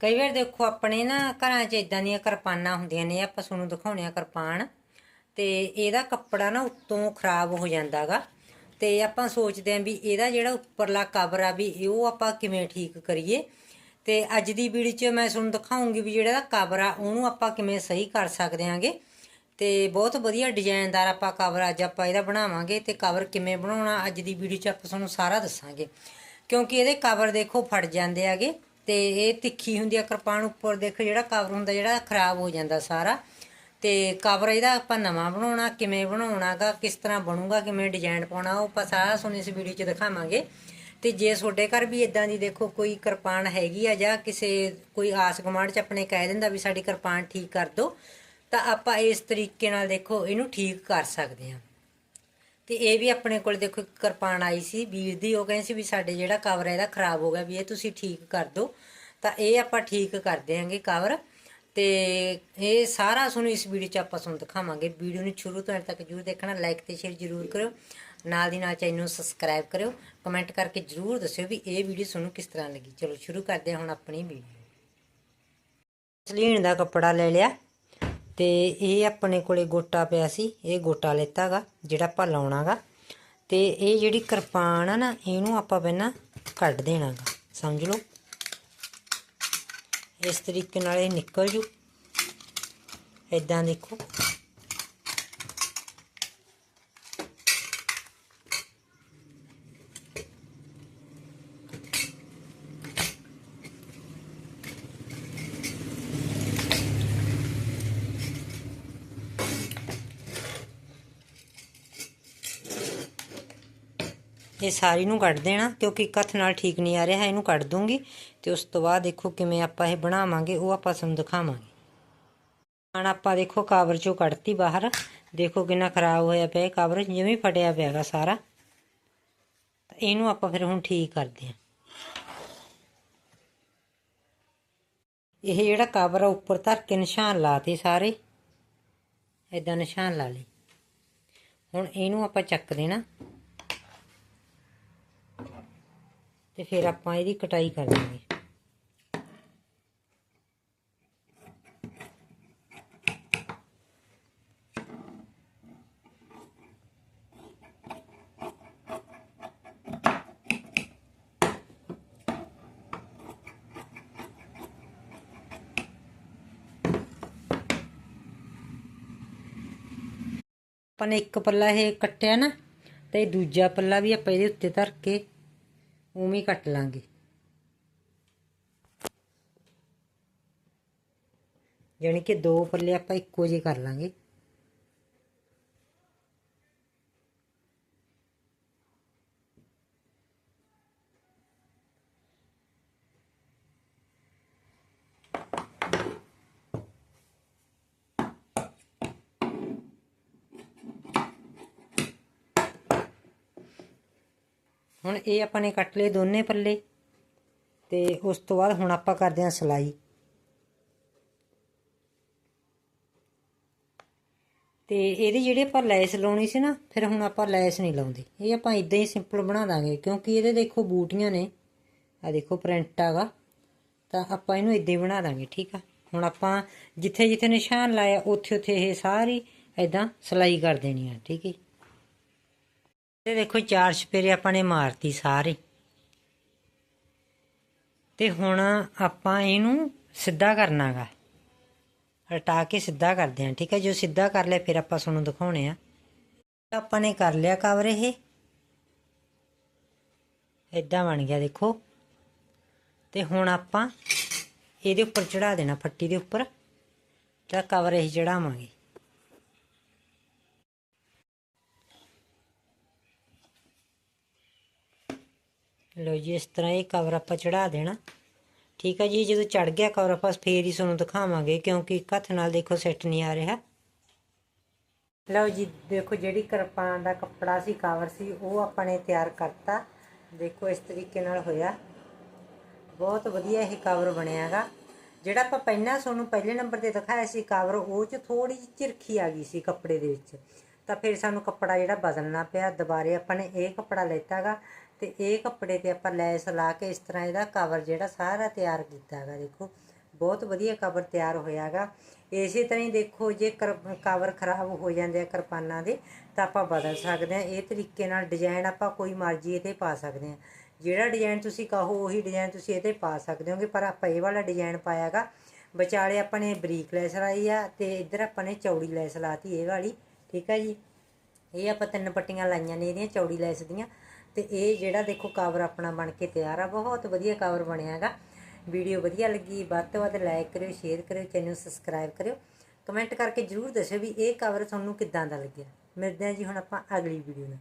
ਕਈ ਵਾਰ ਦੇਖੋ ਆਪਣੇ ਨਾ ਘਰਾਂ 'ਚ ਇਦਾਂ ਦੀਆਂ ਕਿਰਪਾਨਾਂ ਹੁੰਦੀਆਂ ਨੇ, ਆਪਾਂ ਤੁਹਾਨੂੰ ਦਿਖਾਉਣੇ ਆ ਕਿਰਪਾਨ। ਤੇ ਇਹਦਾ ਕੱਪੜਾ ਨਾ ਉੱਤੋਂ ਖਰਾਬ ਹੋ ਜਾਂਦਾਗਾ। ਤੇ ਆਪਾਂ ਸੋਚਦੇ ਆਂ ਵੀ ਇਹਦਾ ਜਿਹੜਾ ਉੱਪਰਲਾ ਕਵਰ ਆ ਵੀ ਉਹ ਆਪਾਂ ਕਿਵੇਂ ਠੀਕ ਕਰੀਏ। ਤੇ ਅੱਜ ਦੀ ਵੀਡੀਓ 'ਚ ਮੈਂ ਤੁਹਾਨੂੰ ਦਿਖਾਉਂਗੀ ਵੀ ਜਿਹੜਾ ਇਹਦਾ ਕਵਰ ਆ, ਉਹਨੂੰ ਆਪਾਂ ਕਿਵੇਂ ਸਹੀ ਕਰ ਸਕਦੇ ਆਂਗੇ ਤੇ ਬਹੁਤ ਵਧੀਆ ਡਿਜ਼ਾਈਨਦਾਰ ਆਪਾਂ ਕਵਰ ਅੱਜ ਆਪਾਂ ਇਹਦਾ ਬਣਾਵਾਂਗੇ ਤੇ ਕਵਰ ਕਿਵੇਂ ਬਣਾਉਣਾ ਅੱਜ ਦੀ ਵੀਡੀਓ 'ਚ ਆਪਾਂ ਤੁਹਾਨੂੰ ਸਾਰਾ ਦੱਸਾਂਗੇ। ਕਿਉਂਕਿ ਇਹਦੇ ਕਵਰ ਦੇਖੋ ਫਟ ਜਾਂਦੇ ਆਗੇ ਤੇ ਇਹ ਤਿੱਖੀ ਹੁੰਦੀ ਆ, ਕਿਰਪਾਨ ਉੱਪਰ ਦੇਖੋ ਜਿਹੜਾ ਕਵਰ ਹੁੰਦਾ, ਜਿਹੜਾ ਖਰਾਬ ਹੋ ਜਾਂਦਾ ਸਾਰਾ। ਤੇ ਕਵਰ ਇਹਦਾ ਆਪਾਂ ਨਵਾਂ ਬਣਾਉਣਾ, ਕਿਵੇਂ ਬਣਾਉਣਾਗਾ, ਕਿਸ ਤਰ੍ਹਾਂ ਬਣੂਗਾ, ਕਿਵੇਂ ਡਿਜ਼ਾਈਨ ਪਾਉਣਾ, ਉਹ ਆਪਾਂ ਸਾਰਾ ਤੁਹਾਨੂੰ ਇਸ ਵੀਡੀਓ 'ਚ ਦਿਖਾਵਾਂਗੇ। ਤੇ ਜੇ ਤੁਹਾਡੇ ਘਰ ਵੀ ਇਦਾਂ ਦੀ ਦੇਖੋ, ਕੋਈ ਕਿਰਪਾਨ ਹੈਗੀ ਆ ਜਾਂ ਕਿਸੇ ਕੋਈ ਆਸ ਗੁਆਂਢ 'ਚ ਆਪਣੇ ਕਹਿ ਦਿੰਦਾ ਵੀ ਸਾਡੀ ਕਿਰਪਾਨ ਠੀਕ ਕਰ ਦਿਓ, ਤਾਂ ਆਪਾਂ ਇਸ ਤਰੀਕੇ ਨਾਲ ਦੇਖੋ, ਇਹਨੂੰ ਠੀਕ ਕਰ ਸਕਦੇ ਹਾਂ। ਤੇ ਇਹ ਵੀ ਆਪਣੇ ਕੋਲ ਦੇਖੋ ਇੱਕ ਕਿਰਪਾਨ ਆਈ ਸੀ ਵੀਰ ਦੀ, ਉਹ ਕਹਿੰਦੇ ਸੀ ਵੀ ਸਾਡੇ ਜਿਹੜਾ ਕਵਰ ਹੈ ਇਹਦਾ ਖਰਾਬ ਹੋ ਗਿਆ ਵੀ ਇਹ ਤੁਸੀਂ ਠੀਕ ਕਰ ਦਿਓ। ਤਾਂ ਇਹ ਆਪਾਂ ਠੀਕ ਕਰ ਦਿਆਂਗੇ ਕਵਰ ਤੇ ਇਹ ਸਾਰਾ ਤੁਹਾਨੂੰ ਇਸ ਵੀਡੀਓ 'ਚ ਆਪਾਂ ਤੁਹਾਨੂੰ ਦਿਖਾਵਾਂਗੇ। ਵੀਡੀਓ ਨੂੰ ਸ਼ੁਰੂ ਤੋਂ ਅੰਤ ਤੱਕ ਜਰੂਰ ਦੇਖਣਾ ਲਾਈਕ ਤੇ ਸ਼ੇਅਰ ਜਰੂਰ ਕਰਿਓ। ਨਾਲ ਦੀ ਨਾਲ ਚੈਨਲ ਨੂੰ ਸਬਸਕ੍ਰਾਈਬ ਕਰਿਓ। ਕਮੈਂਟ ਕਰਕੇ ਜਰੂਰ ਦੱਸਿਓ ਵੀ ਇਹ ਵੀਡੀਓ ਤੁਹਾਨੂੰ ਕਿਸ ਤਰ੍ਹਾਂ ਲੱਗੀ। ਚਲੋ ਸ਼ੁਰੂ ਕਰਦੇ ਹਾਂ ਹੁਣ ਆਪਣੀ ਵੀਡੀਓ। ਸਲੀਨ ਦਾ ਕੱਪੜਾ ਲੈ ਲਿਆ। ਤੇ ਇਹ ਆਪਣੇ ਕੋਲੇ ਗੋਟਾ ਪਿਆ ਸੀ, ਇਹ ਗੋਟਾ ਲੈਤਾਗਾ, ਜਿਹੜਾ ਆਪਾਂ ਲਾਉਣਾਗਾ। ਤੇ ਇਹ ਜਿਹੜੀ ਕਿਰਪਾਨ ਆ ਨਾ, ਇਹਨੂੰ ਆਪਾਂ ਪਹਿਲਾਂ ਕੱਢ ਦੇਣਾਗਾ, ਸਮਝ ਲਓ। ਇਸ ਤਰੀਕੇ ਨਾਲ ਇਹ ਨਿਕਲ ਜੂ। ਇਦਾਂ ਦੇਖੋ। ਇਹ ਸਾਰੀ ਨੂੰ ਕੱਢ ਦੇਣਾ, ਕਿਉਂਕਿ ਇੱਕ ਹੱਥ ਨਾਲ ਠੀਕ ਨਹੀਂ ਆ ਰਿਹਾ, ਇਹਨੂੰ ਕੱਢ ਦੂੰਗੀ। ਤੇ ਉਸ ਤੋਂ ਬਾਅਦ ਦੇਖੋ ਕਿਵੇਂ ਆਪਾਂ ਇਹ ਬਣਾਵਾਂਗੇ, ਉਹ ਆਪਾਂ ਤੁਹਾਨੂੰ ਦਿਖਾਵਾਂਗੇ। ਹੁਣ ਆਪਾਂ ਦੇਖੋ ਕਾਬਰ ਚੋਂ ਕੱਢਤੀ ਬਾਹਰ। ਦੇਖੋ ਕਿੰਨਾ ਖਰਾਬ ਹੋਇਆ ਪਿਆ ਕਵਰ ਕਾਬਰ ਜਿਵੇਂ ਫਟਿਆ ਪਿਆਗਾ ਸਾਰਾ। ਇਹਨੂੰ ਆਪਾਂ ਫਿਰ ਹੁਣ ਠੀਕ ਕਰਦੇ ਹਾਂ। ਇਹ ਜਿਹੜਾ ਕਵਰ ਆ, ਉੱਪਰ ਧਰ ਕੇ ਨਿਸ਼ਾਨ ਲਾਤੇ ਸਾਰੇ। ਇਦਾਂ ਨਿਸ਼ਾਨ ਲਾ ਲਈ ਹੁਣ ਇਹਨੂੰ ਆਪਾਂ ਚੱਕ ਦੇਣਾ। ਤੇ ਫਿਰ ਆਪਾਂ ਇਹਦੀ ਕਟਾਈ ਕਰ ਦਾਂਗੇ ਆਪਾਂ ਨੇ ਇੱਕ ਪੱਲਾ ਇਹ ਕੱਟਿਆ ਨਾ ਤੇ ਦੂਜਾ ਪੱਲਾ ਵੀ ਆਪਾਂ ਇਹਦੇ ਉੱਤੇ ਧਰ ਕੇ ਉਵੇਂ ਕੱਟ ਲਾਂਗੇ। ਯਾਨੀ ਕਿ ਦੋ ਪੱਲੇ ਆਪਾਂ ਇੱਕੋ ਜਿਹੇ ਕਰ ਲਾਂਗੇ। ਹੁਣ ਇਹ ਆਪਾਂ ਨੇ ਕੱਟ ਲਏ ਦੋਨੇ ਪੱਲੇ ਤੇ ਉਸ ਤੋਂ ਬਾਅਦ ਹੁਣ ਆਪਾਂ ਕਰਦੇ ਹਾਂ ਸਲਾਈ। ਤੇ ਇਹਦੀ ਜਿਹੜੀ ਆਪਾਂ ਲੈਸ ਲਾਉਣੀ ਸੀ ਨਾ, ਫਿਰ ਹੁਣ ਆਪਾਂ ਲੈਸ ਨਹੀਂ ਲਾਉਂਦੇ। ਇਹ ਆਪਾਂ ਇਦਾਂ ਹੀ ਸਿੰਪਲ ਬਣਾ ਦਾਂਗੇ, ਕਿਉਂਕਿ ਇਹਦੇ ਦੇਖੋ ਬੂਟੀਆਂ ਨੇ ਆ ਦੇਖੋ ਪ੍ਰਿੰਟ ਆਗਾ, ਤਾਂ ਆਪਾਂ ਇਹਨੂੰ ਇਦਾਂ ਹੀ ਬਣਾ ਦਾਂਗੇ, ਠੀਕ ਆ? ਹੁਣ ਆਪਾਂ ਜਿੱਥੇ ਜਿੱਥੇ ਨਿਸ਼ਾਨ ਲਾਇਆ ਉੱਥੇ ਉੱਥੇ ਇਹ ਸਾਰੀ ਇਦਾਂ ਸਲਾਈ ਕਰ ਦੇਣੀ ਆ, ਠੀਕ ਹੈ ਤੇ ਦੇਖੋ ਚਾਰ ਛਪੇਰੇ ਆਪਾਂ ਨੇ ਮਾਰਤੀ ਸਾਰੇ। ਤੇ ਹੁਣ ਆਪਾਂ ਇਹਨੂੰ ਸਿੱਧਾ ਕਰਨਾਗਾ। ਹਟਾ ਕੇ ਸਿੱਧਾ ਕਰਦੇ ਹਾਂ, ਠੀਕ ਹੈ? ਜੋ ਸਿੱਧਾ ਕਰ ਲਿਆ, ਫਿਰ ਆਪਾਂ ਤੁਹਾਨੂੰ ਦਿਖਾਉਣੇ ਆ ਆਪਾਂ ਨੇ ਕਰ ਲਿਆ ਕਵਰ ਇਹ। ਇਦਾਂ ਬਣ ਗਿਆ, ਦੇਖੋ। ਤੇ ਹੁਣ ਆਪਾਂ ਇਹਦੇ ਉੱਪਰ ਚੜਾ ਦੇਣਾ, ਫੱਟੀ ਦੇ ਉੱਪਰ। ਤਾਂ ਕਵਰ ਇਹ ਚੜਾਵਾਂਗੇ ਲਓ ਜੀ, ਇਸ ਤਰ੍ਹਾਂ ਇਹ ਕਵਰ ਆਪਾਂ ਚੜਾ ਦੇਣਾ। ਠੀਕ ਹੈ ਜੀ ਜਦੋਂ ਚੜ ਗਿਆ ਕਵਰ ਆਪਾਂ ਫੇਰ ਹੀ ਤੁਹਾਨੂੰ ਦਿਖਾਵਾਂਗੇ, ਕਿਉਂਕਿ ਇੱਕ ਹੱਥ ਨਾਲ ਦੇਖੋ ਸੈੱਟ ਨਹੀਂ ਆ ਰਿਹਾ। ਲਓ ਜੀ, ਦੇਖੋ ਜਿਹੜੀ ਕਿਰਪਾਨ ਦਾ ਕੱਪੜਾ ਸੀ ਕਵਰ ਸੀ, ਉਹ ਆਪਾਂ ਨੇ ਤਿਆਰ ਕਰਤਾ। ਦੇਖੋ ਇਸ ਤਰੀਕੇ ਨਾਲ ਹੋਇਆ। ਬਹੁਤ ਵਧੀਆ ਇਹ ਕਵਰ ਬਣਿਆਗਾ ਜਿਹੜਾ ਆਪਾਂ ਪਹਿਲਾਂ ਤੁਹਾਨੂੰ ਪਹਿਲੇ ਨੰਬਰ ਤੇ ਦਿਖਾਇਆ ਸੀ ਕਵਰ ਉਹ ਚ ਥੋੜੀ ਜਿਹੀ ਝਿਰਖੀ ਆ ਗਈ ਸੀ ਕੱਪੜੇ ਦੇ ਵਿੱਚ। ਤਾਂ ਫਿਰ ਸਾਨੂੰ ਕੱਪੜਾ ਜਿਹੜਾ ਬਦਲਣਾ ਪਿਆ, ਦੁਬਾਰੇ ਆਪਾਂ ਨੇ ਇਹ ਕੱਪੜਾ ਲੈਤਾਗਾ ਤੇ ਇਹ ਕੱਪੜੇ ਤੇ ਆਪਾਂ ਲੈਸ ਲਾ ਕੇ ਇਸ ਤਰ੍ਹਾਂ ਇਹਦਾ ਕਵਰ ਜਿਹੜਾ ਸਾਰਾ ਤਿਆਰ ਕੀਤਾ ਹੈਗਾ, ਦੇਖੋ। ਬਹੁਤ ਵਧੀਆ ਕਵਰ ਤਿਆਰ ਹੋਇਆਗਾ ਇਸੇ ਤਰ੍ਹਾਂ ਹੀ ਦੇਖੋ, ਜੇ ਕਵਰ ਖਰਾਬ ਹੋ ਜਾਂਦੇ ਆ ਕਿਰਪਾਨਾਂ ਦੇ, ਤਾਂ ਆਪਾਂ ਬਦਲ ਸਕਦੇ ਆ। ਇਹ ਤਰੀਕੇ ਨਾਲ ਡਿਜ਼ਾਈਨ ਆਪਾਂ ਕੋਈ ਮਰਜ਼ੀ ਇਹਤੇ ਪਾ ਸਕਦੇ ਆ। ਜਿਹੜਾ ਡਿਜ਼ਾਈਨ ਤੁਸੀਂ ਕਹੋ, ਉਹੀ ਡਿਜ਼ਾਈਨ ਤੁਸੀਂ ਇਹਦੇ ਪਾ ਸਕਦੇ ਹੋਗੇ। ਪਰ ਆਪਾਂ ਇਹ ਵਾਲਾ ਡਿਜ਼ਾਈਨ ਪਾਇਆਗਾ ਵਿਚਾਲੇ ਆਪਾਂ ਨੇ ਬਰੀਕ ਲੈਸ ਲਾਈ ਆ ਤੇ ਇੱਧਰ ਆਪਾਂ ਨੇ ਚੌੜੀ ਲੈਸ ਲਾਤੀ ਇਹ ਵਾਲੀ। ਠੀਕ ਹੈ ਜੀ? ਇਹ ਆਪਾਂ ਤਿੰਨ ਪੱਟੀਆਂ ਲਾਈਆਂ ਨੇ ਇਹਦੀਆਂ ਚੌੜੀ ਲੈਸ ਦੀਆਂ। ਤੇ ਇਹ ਜਿਹੜਾ ਦੇਖੋ ਕਵਰ ਆਪਣਾ ਬਣ ਕੇ ਤਿਆਰ ਆ, ਬਹੁਤ ਵਧੀਆ ਕਵਰ ਬਣਿਆਗਾ ਵੀਡੀਓ ਵਧੀਆ ਲੱਗੀ, ਵੱਧ ਤੋਂ ਵੱਧ ਲਾਈਕ ਕਰਿਓ ਸ਼ੇਅਰ ਕਰਿਓ ਚੈਨਲ ਸਬਸਕ੍ਰਾਈਬ ਕਰਿਓ। ਕਮੈਂਟ ਕਰਕੇ ਜਰੂਰ ਦੱਸਿਓ ਵੀ ਇਹ ਕਵਰ ਤੁਹਾਨੂੰ ਕਿੱਦਾਂ ਦਾ ਲੱਗਿਆ। ਮਿਲਦੇ ਹਾਂ ਜੀ ਹੁਣ ਆਪਾਂ ਅਗਲੀ ਵੀਡੀਓ ਨਾਲ।